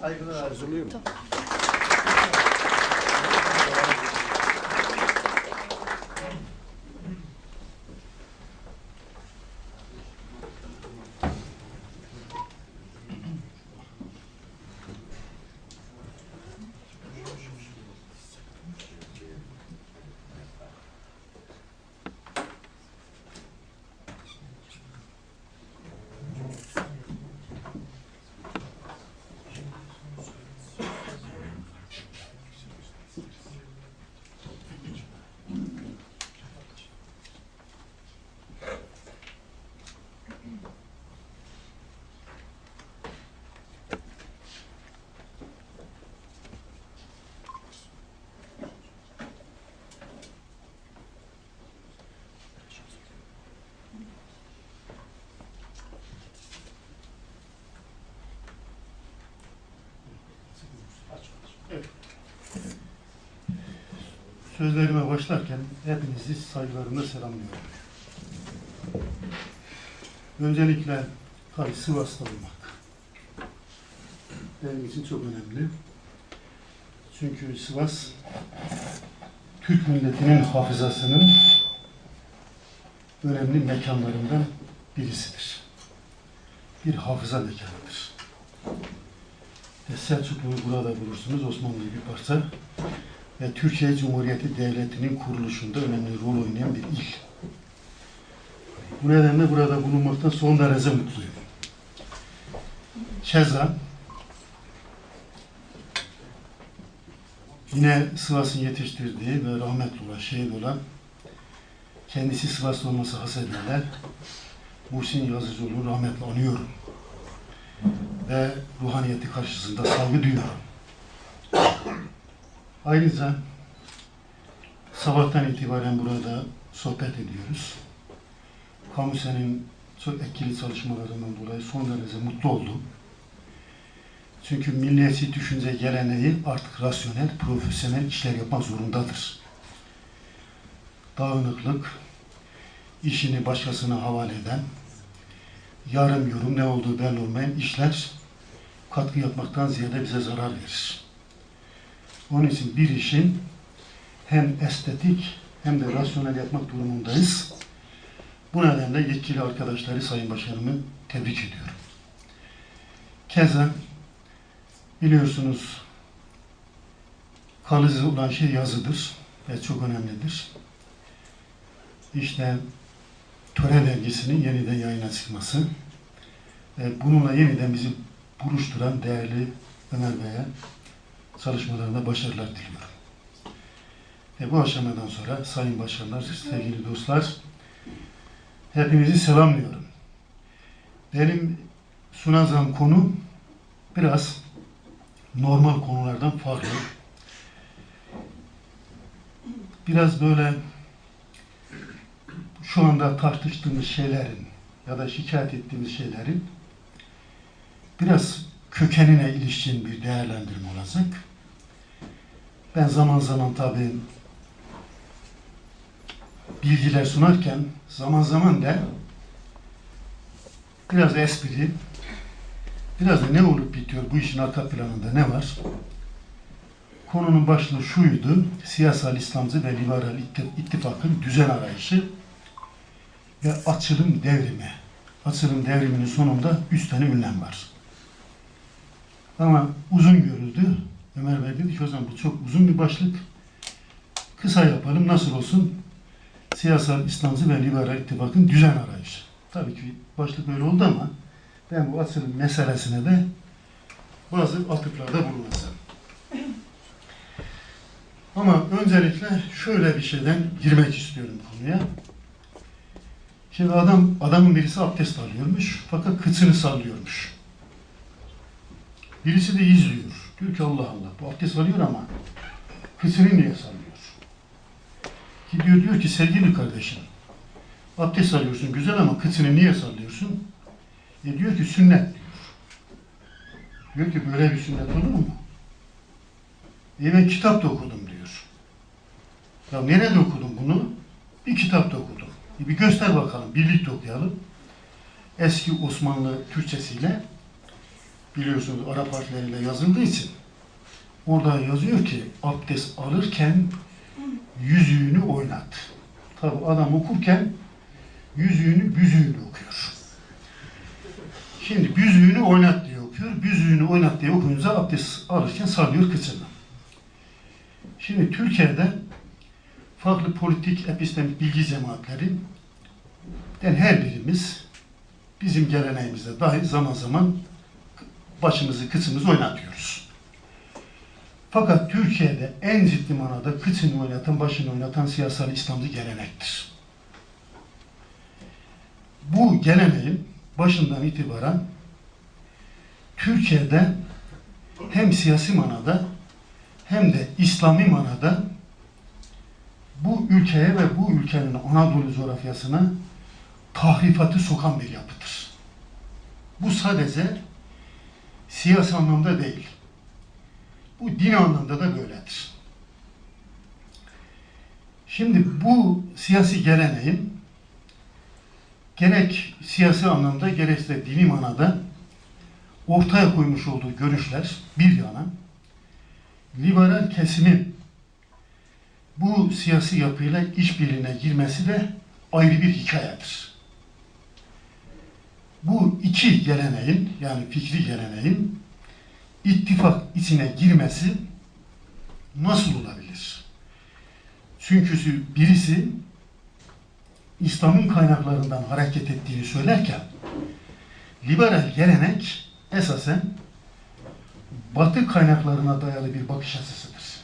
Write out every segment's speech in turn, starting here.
Saygılar arz ediyorum. Sözlerime başlarken hepinizi saygılarımla selamlıyorum. Öncelikle tabii Sivas'ta olmak benim için çok önemli. Çünkü Sivas Türk milletinin hafızasının önemli mekanlarından birisidir. Bir hafıza mekanıdır. Selçuklu'yu burada bulursunuz, Osmanlı'yı bir parça Türkiye Cumhuriyeti Devleti'nin kuruluşunda önemli rol oynayan bir il. Bu nedenle burada bulunmaktan son derece mutluyum. Keza yine Sivas'ın yetiştirdiği ve rahmetli olan, şehit olan kendisi Sivaslı olması hasebiyle Muhsin Yazıcıoğlu'nu rahmetle anıyorum. Ve ruhaniyeti karşısında saygı duyuyorum. Ayrıca sabahtan itibaren burada sohbet ediyoruz. Kamuse'nin çok etkili çalışmalarından dolayı son derece mutlu oldum. Çünkü milliyetçi düşünce geleneği artık rasyonel, profesyonel işler yapmak zorundadır. Dağınıklık, işini başkasına havale eden, yarım yorum ne olduğu belli olmayan işler katkı yapmaktan ziyade bize zarar verir. Onun için bir işin hem estetik hem de rasyonel yapmak durumundayız. Bu nedenle yetkili arkadaşları Sayın Başkanımı tebrik ediyorum. Keza biliyorsunuz kalıcı olan şey yazıdır ve çok önemlidir. İşte Töre dergisinin yeniden yayına çıkması ve bununla yeniden bizi buluşturan değerli Ömer Bey'e çalışmalarında başarılar diliyorum. Ve bu aşamadan sonra Sayın Başkanlar, sevgili dostlar, hepinizi selamlıyorum. Benim sunacağım konu biraz normal konulardan farklı. Biraz böyle şu anda tartıştığımız şeylerin ya da şikayet ettiğimiz şeylerin biraz kökenine ilişkin bir değerlendirme olacak. Ben zaman zaman tabii bilgiler sunarken zaman zaman da biraz espri, biraz da ne olup bitiyor, bu işin arka planında ne var? Konunun başlığı şuydu, siyasal İslamcı ve liberal ittifakın düzen arayışı ve açılım devrimi. Açılım devriminin sonunda üç tane ünlem var. Ama uzun görüldü. Ömer Bey dedi ki hocam bu çok uzun bir başlık. Kısa yapalım nasıl olsun? Siyasal İslamcı ve liberal ittifakın düzen arayışı. Tabii ki başlık böyle oldu ama ben bu açılım meselesine de bazı atıflarda bulunacağım. Ama öncelikle şöyle bir şeyden girmek istiyorum konuya. Şimdi adam adamın birisi abdest alıyormuş fakat kıçını sallıyormuş. Birisi de izliyor. Diyor ki Allah Allah bu abdest alıyor ama kıçını niye sallıyor? Gidiyor diyor ki sevgili kardeşim abdest alıyorsun güzel ama kıçını niye sallıyorsun? E diyor ki sünnet diyor. Diyor ki böyle bir sünnet olur mu? E ben kitapta okudum diyor. Ya nerede okudun bunu? Bir kitapta okudum. E bir göster bakalım birlikte okuyalım. Eski Osmanlı Türkçesiyle biliyorsunuz Arap harfleriyle yazıldığı için orada yazıyor ki abdest alırken yüzüğünü oynat. Tabi adam okurken yüzüğünü büzüğünü okuyor. Şimdi büzüğünü oynat diye okuyor. Büzüğünü oynat diye okuyunca abdest alırken sallıyor kıçını. Şimdi Türkiye'de farklı politik, epistemik bilgi cemaatleri den her birimiz bizim geleneğimizde dahi zaman zaman başımızı, kıçımızı oynatıyoruz. Fakat Türkiye'de en ciddi manada kıçını oynatan, başını oynatan siyasal İslamcı gelenektir. Bu geleneğin başından itibaren Türkiye'de hem siyasi manada hem de İslami manada bu ülkeye ve bu ülkenin Anadolu coğrafyasına tahrifatı sokan bir yapıdır. Bu sadece siyasi anlamda değil. Bu din anlamda da böyledir. Şimdi bu siyasi geleneğin gerek siyasi anlamda gerekse dini manada ortaya koymuş olduğu görüşler bir yana liberal kesimin bu siyasi yapıyla işbirliğine girmesi de ayrı bir hikayedir. Bu iki geleneğin yani fikri geleneğin ittifak içine girmesi nasıl olabilir? Çünkü birisi İslam'ın kaynaklarından hareket ettiğini söylerken liberal gelenek esasen batı kaynaklarına dayalı bir bakış açısıdır.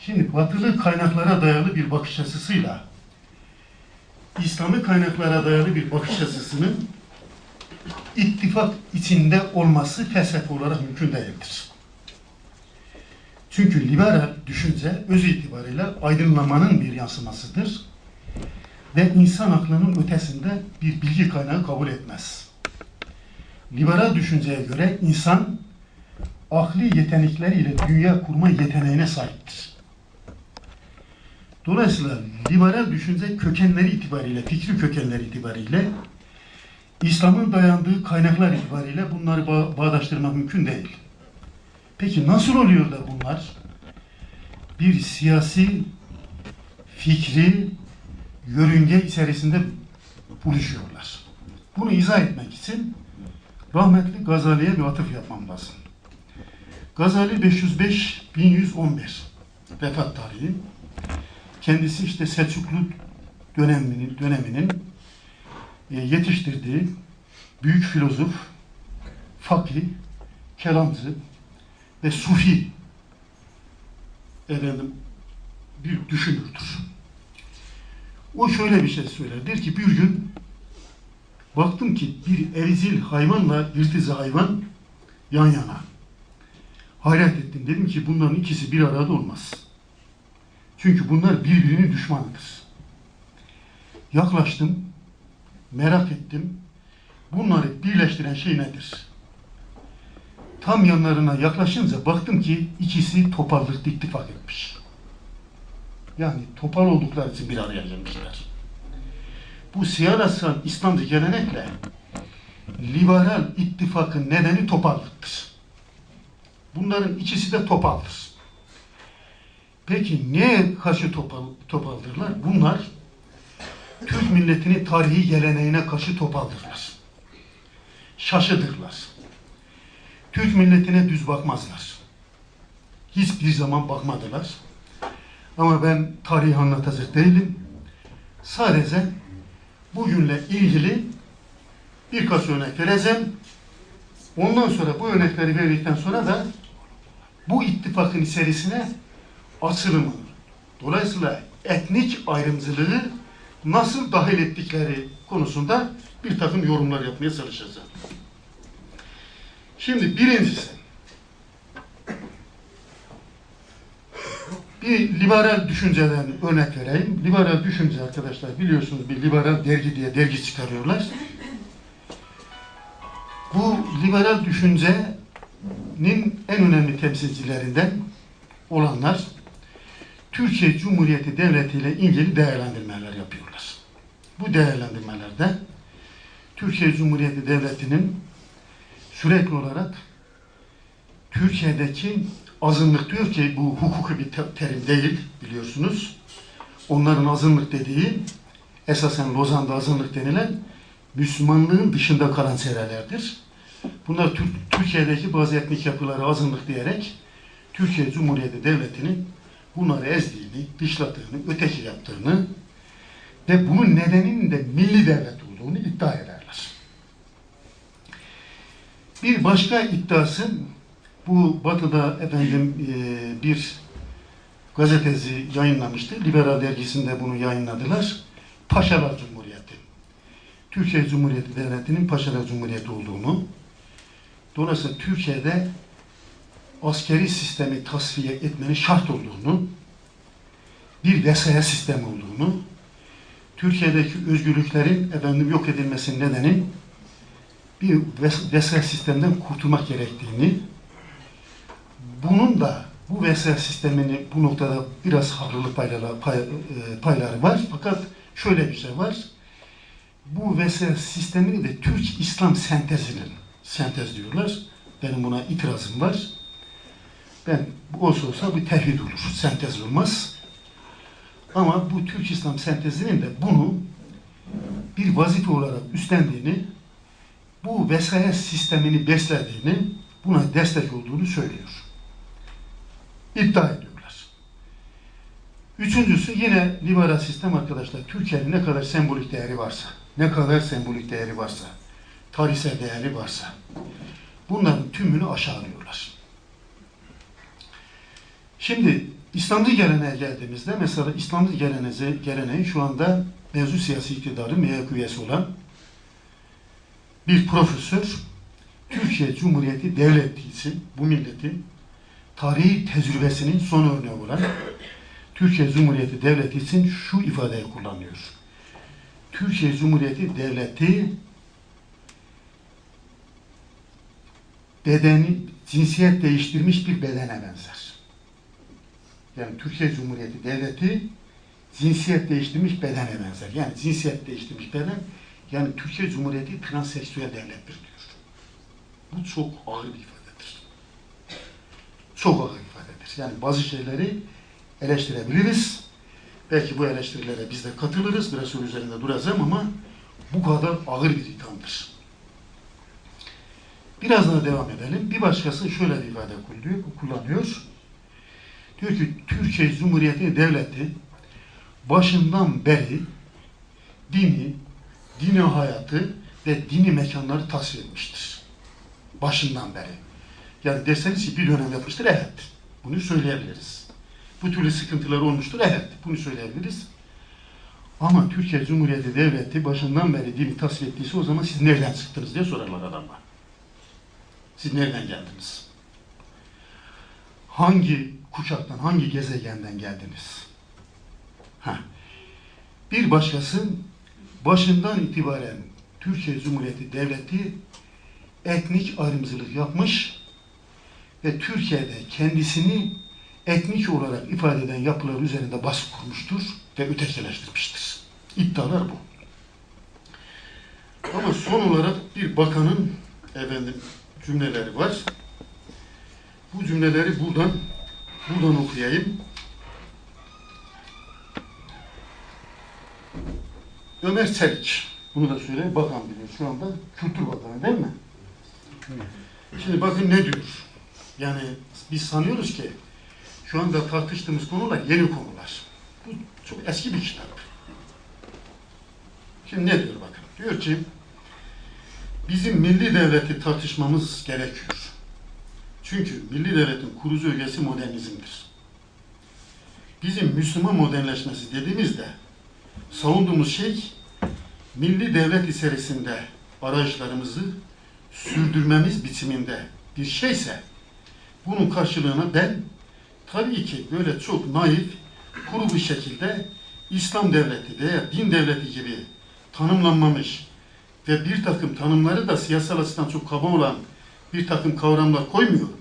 Şimdi batılı kaynaklara dayalı bir bakış açısıyla İslami kaynaklara dayalı bir bakış açısının ittifak içinde olması felsefe olarak mümkün değildir. Çünkü liberal düşünce öz itibariyle aydınlamanın bir yansımasıdır ve insan aklının ötesinde bir bilgi kaynağı kabul etmez. Liberal düşünceye göre insan akli yetenekleriyle dünya kurma yeteneğine sahiptir. Dolayısıyla liberal düşünce kökenleri itibariyle, fikri kökenleri itibariyle İslam'ın dayandığı kaynaklar itibariyle bunları bağ bağdaştırmak mümkün değil. Peki nasıl oluyor da bunlar bir siyasi fikri yörünge içerisinde buluşuyorlar? Bunu izah etmek için rahmetli Gazali'ye bir atıf yapmam lazım. Gazali 505-1111 vefat tarihi. Kendisi işte Selçuklu döneminin, döneminin yetiştirdiği büyük filozof, fakih, kelamcı ve sufi efendim bir düşünürdür. O şöyle bir şey söyler. Der ki bir gün baktım ki bir evcil hayvanla yırtıcı hayvan yan yana. Hayret ettim. Dedim ki bunların ikisi bir arada olmaz. Çünkü bunlar birbirinin düşmanıdır. Yaklaştım, merak ettim. Bunları birleştiren şey nedir? Tam yanlarına yaklaşınca baktım ki ikisi topallıkta ittifak etmiş. Yani topal oldukları için bir araya gelmişler. Bu siyasal İslamcı gelenekle liberal ittifakın nedeni topallıktır. Bunların ikisi de topaldır. Peki neye karşı topal, topaldırlar? Bunlar Türk milletinin tarihi geleneğine karşı topaldırlar. Şaşıdırlar. Türk milletine düz bakmazlar. Hiçbir zaman bakmadılar. Ama ben tarihi anlatacak değilim. Sadece bugünle ilgili birkaç örnek vereceğim. Ondan sonra bu örnekleri verdikten sonra da bu ittifakın içerisine açılımı, dolayısıyla etnik ayrımcılığı nasıl dahil ettikleri konusunda bir takım yorumlar yapmaya çalışacağım. Şimdi birincisi, bir liberal düşünceden örnek vereyim. Liberal düşünce arkadaşlar biliyorsunuz bir liberal dergi diye dergi çıkarıyorlar. Bu liberal düşüncenin en önemli temsilcilerinden olanlar Türkiye Cumhuriyeti Devleti ile ilgili değerlendirmeler yapıyorlar. Bu değerlendirmelerde Türkiye Cumhuriyeti Devleti'nin sürekli olarak Türkiye'deki azınlık diyor ki bu hukuki bir te- terim değil biliyorsunuz. Onların azınlık dediği esasen Lozan'da azınlık denilen Müslümanlığın dışında kalan serelerdir. Bunlar Tür- Türkiye'deki bazı etnik yapıları azınlık diyerek Türkiye Cumhuriyeti Devleti'nin bunları ezdiğini, dışladığını, öteki yaptığını ve bunun nedeninin de milli devlet olduğunu iddia ederler. Bir başka iddiası bu Batı'da efendim e, bir gazetesi yayınlamıştı. Liberal dergisinde bunu yayınladılar. Paşalar Cumhuriyeti. Türkiye Cumhuriyeti Devleti'nin Paşalar Cumhuriyeti olduğunu, dolayısıyla Türkiye'de askeri sistemi tasfiye etmenin şart olduğunu, bir vesaya sistemi olduğunu, Türkiye'deki özgürlüklerin efendim yok edilmesinin nedeni bir ves- vesaya sistemden kurtulmak gerektiğini, bunun da bu vesaya sistemini bu noktada biraz haklılık payları, pay- e, payları var. Fakat şöyle bir şey var. Bu vesaya sistemini de Türk İslam sentezinin sentez diyorlar. Benim buna itirazım var. Ben olsa olsa bir tevhid olur. Sentez olmaz. Ama bu Türk İslam sentezinin de bunu bir vazife olarak üstlendiğini, bu vesayet sistemini beslediğini, buna destek olduğunu söylüyor. İddia ediyorlar. Üçüncüsü yine liberal sistem arkadaşlar. Türkiye'nin ne kadar sembolik değeri varsa, ne kadar sembolik değeri varsa, tarihsel değeri varsa, bunların tümünü aşağılıyorlar. Şimdi İslamcı geleneğe geldiğimizde mesela İslamcı geleneği, geleneği şu anda mevzu siyasi iktidarı MYK üyesi olan bir profesör Türkiye Cumhuriyeti Devleti bu milletin tarihi tecrübesinin son örneği olan Türkiye Cumhuriyeti Devleti için şu ifadeyi kullanıyor. Türkiye Cumhuriyeti Devleti bedeni, cinsiyet değiştirmiş bir bedene benzer. Yani Türkiye Cumhuriyeti Devleti cinsiyet değiştirmiş bedene benzer. Yani cinsiyet değiştirmiş beden, yani Türkiye Cumhuriyeti transseksüel devlettir diyor. Bu çok ağır bir ifadedir. Çok ağır ifadedir. Yani bazı şeyleri eleştirebiliriz. Belki bu eleştirilere biz de katılırız. Biraz sonra üzerinde duracağım ama bu kadar ağır bir ithamdır. Biraz daha devam edelim. Bir başkası şöyle bir ifade kullanıyor. Diyor ki Türkiye Cumhuriyeti Devleti başından beri dini, dini hayatı ve dini mekanları tasvir etmiştir. Başından beri. Yani derseniz ki bir dönem yapmıştır, evet. Bunu söyleyebiliriz. Bu türlü sıkıntılar olmuştur, evet. Bunu söyleyebiliriz. Ama Türkiye Cumhuriyeti Devleti başından beri dini tasvir ettiyse o zaman siz nereden çıktınız diye sorarlar adamlar. Siz nereden geldiniz? Hangi kuşaktan, hangi gezegenden geldiniz? Ha. Bir başkası başından itibaren Türkiye Cumhuriyeti Devleti etnik ayrımcılık yapmış ve Türkiye'de kendisini etnik olarak ifade eden yapılar üzerinde baskı kurmuştur ve ötekileştirmiştir. İddialar bu. Ama son olarak bir bakanın efendim cümleleri var. Bu cümleleri buradan buradan okuyayım. Ömer Çelik. Bunu da söyleyeyim. Bakan biliyor şu anda. Kültür Bakanı değil mi? Şimdi bakın ne diyor. Yani biz sanıyoruz ki şu anda tartıştığımız konular yeni konular. Bu çok eski bir kitap. Şimdi ne diyor bakın. Diyor ki bizim milli devleti tartışmamız gerekiyor. Çünkü milli devletin kurucu ögesi modernizmdir. Bizim Müslüman modernleşmesi dediğimizde savunduğumuz şey milli devlet içerisinde arayışlarımızı sürdürmemiz biçiminde bir şeyse bunun karşılığına ben tabii ki böyle çok naif, kuru bir şekilde İslam devleti veya din devleti gibi tanımlanmamış ve bir takım tanımları da siyasal açıdan çok kaba olan bir takım kavramlar koymuyorum.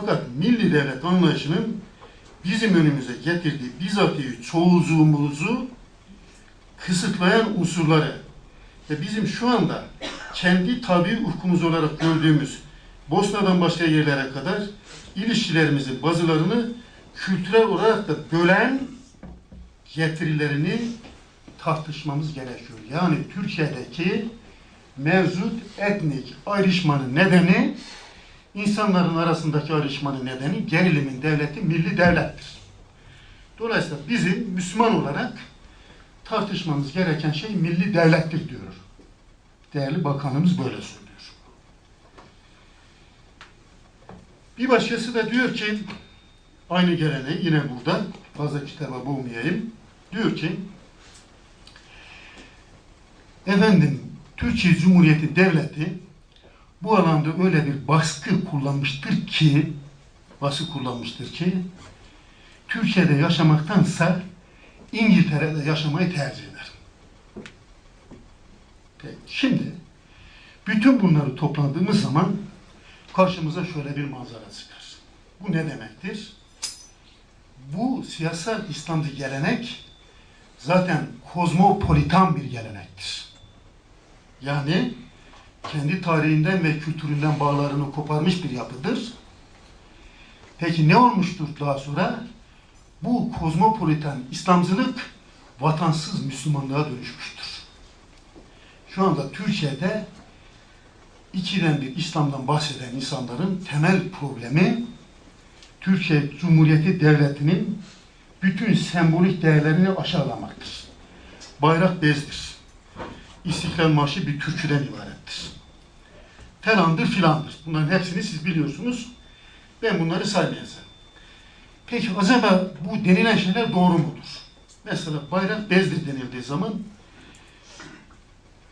Fakat milli devlet anlayışının bizim önümüze getirdiği bizatihi çoğuzluğumuzu kısıtlayan unsurları ve bizim şu anda kendi tabi ufkumuz olarak gördüğümüz Bosna'dan başka yerlere kadar ilişkilerimizin bazılarını kültürel olarak da bölen getirilerini tartışmamız gerekiyor. Yani Türkiye'deki mevcut etnik ayrışmanın nedeni insanların arasındaki ayrışmanın nedeni gerilimin devleti milli devlettir. Dolayısıyla bizim Müslüman olarak tartışmamız gereken şey milli devlettir diyor. Değerli bakanımız böyle söylüyor. Bir başkası da diyor ki aynı geleneği yine burada fazla kitaba boğmayayım. Diyor ki efendim Türkiye Cumhuriyeti Devleti bu alanda öyle bir baskı kullanmıştır ki baskı kullanmıştır ki Türkiye'de yaşamaktansa İngiltere'de yaşamayı tercih eder. Peki, şimdi bütün bunları topladığımız zaman karşımıza şöyle bir manzara çıkar. Bu ne demektir? Bu siyasal İslamcı gelenek zaten kozmopolitan bir gelenektir. Yani kendi tarihinden ve kültüründen bağlarını koparmış bir yapıdır. Peki ne olmuştur daha sonra? Bu kozmopolitan İslamcılık vatansız Müslümanlığa dönüşmüştür. Şu anda Türkiye'de ikiden bir İslam'dan bahseden insanların temel problemi Türkiye Cumhuriyeti Devleti'nin bütün sembolik değerlerini aşağılamaktır. Bayrak bezdir. İstiklal Marşı bir türküden ibarettir. Felandır filandır. Bunların hepsini siz biliyorsunuz. Ben bunları saymayacağım. Peki acaba bu denilen şeyler doğru mudur? Mesela bayrak bezdir denildiği zaman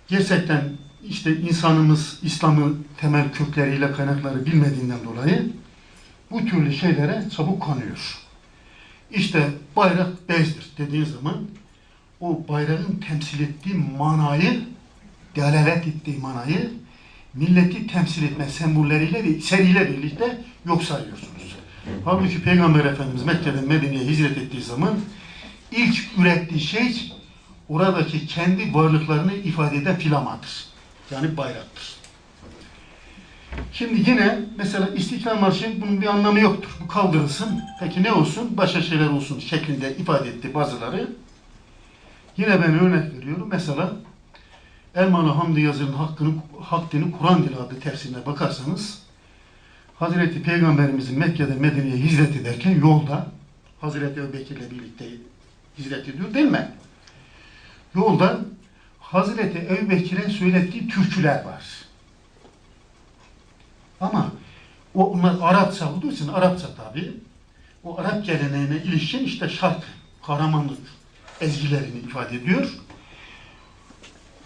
gerçekten işte insanımız İslam'ı temel kökleriyle kaynakları bilmediğinden dolayı bu türlü şeylere çabuk kanıyor. İşte bayrak bezdir dediğin zaman o bayrağın temsil ettiği manayı, delalet ettiği manayı milleti temsil etme sembolleriyle ve içeriğiyle birlikte yok sayıyorsunuz. Halbuki Peygamber Efendimiz Mekke'den Medine'ye hicret ettiği zaman ilk ürettiği şey oradaki kendi varlıklarını ifade eden filamadır. Yani bayraktır. Şimdi yine mesela İstiklal Marşı bunun bir anlamı yoktur. Bu kaldırılsın. Peki ne olsun? Başka şeyler olsun şeklinde ifade etti bazıları. Yine ben örnek veriyorum. Mesela Ermanı Hamdi Yazır'ın hakkını, Hak Dini Kur'an Dili adlı tefsirine bakarsanız Hazreti Peygamberimizin Mekke'de Medine'ye hicret ederken yolda Hazreti Ebubekir'le birlikte hicret ediyor değil mi? Yolda Hazreti Ebubekir'e söylettiği türküler var. Ama o onlar Arapça olduğu için Arapça tabi. O Arap geleneğine ilişkin işte şarkı, kahramanlık ezgilerini ifade ediyor.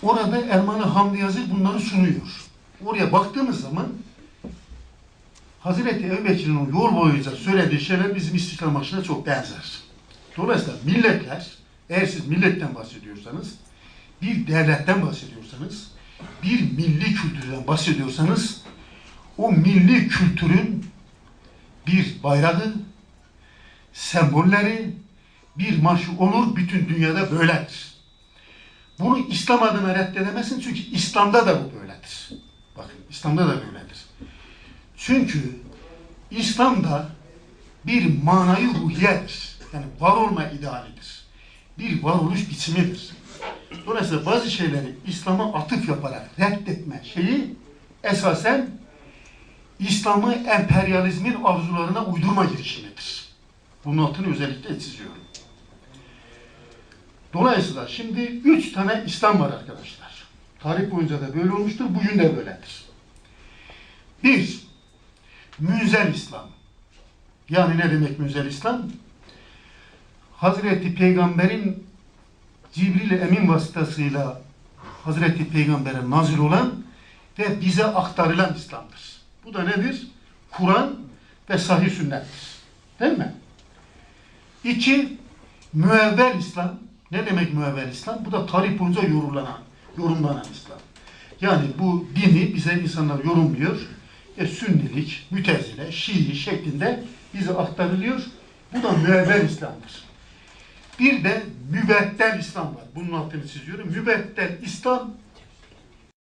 Orada Ermanı Hamdi Yazır bunları sunuyor. Oraya baktığımız zaman Hazreti Ebubekir'in yol boyunca söylediği şeyler bizim İstiklal Marşı'na çok benzer. Dolayısıyla milletler, eğer siz milletten bahsediyorsanız, bir devletten bahsediyorsanız, bir milli kültürden bahsediyorsanız, o milli kültürün bir bayrağı, sembolleri, bir marşı olur, bütün dünyada böyledir. Bunu İslam adına reddedemezsin çünkü İslam'da da bu böyledir. Bakın İslam'da da böyledir. Çünkü İslam'da bir manayı ruhiyedir. Yani var olma idealidir. Bir varoluş biçimidir. Dolayısıyla bazı şeyleri İslam'a atıf yaparak reddetme şeyi esasen İslam'ı emperyalizmin arzularına uydurma girişimidir. Bunun altını özellikle çiziyorum. Dolayısıyla şimdi üç tane İslam var arkadaşlar. Tarih boyunca da böyle olmuştur, bugün de böyledir. Bir, münzel İslam. Yani ne demek münzel İslam? Hazreti Peygamber'in Cibril Emin vasıtasıyla Hazreti Peygamber'e nazil olan ve bize aktarılan İslam'dır. Bu da nedir? Kur'an ve sahih sünnettir. Değil mi? İki, müevvel İslam. Ne demek müevvel İslam? Bu da tarih boyunca yorumlanan, yorumlanan İslam. Yani bu dini bize insanlar yorumluyor. E, sünnilik, mütezile, şii şeklinde bize aktarılıyor. Bu da müevvel İslam'dır. Bir de mübeddel İslam var. Bunun altını çiziyorum. Mübeddel İslam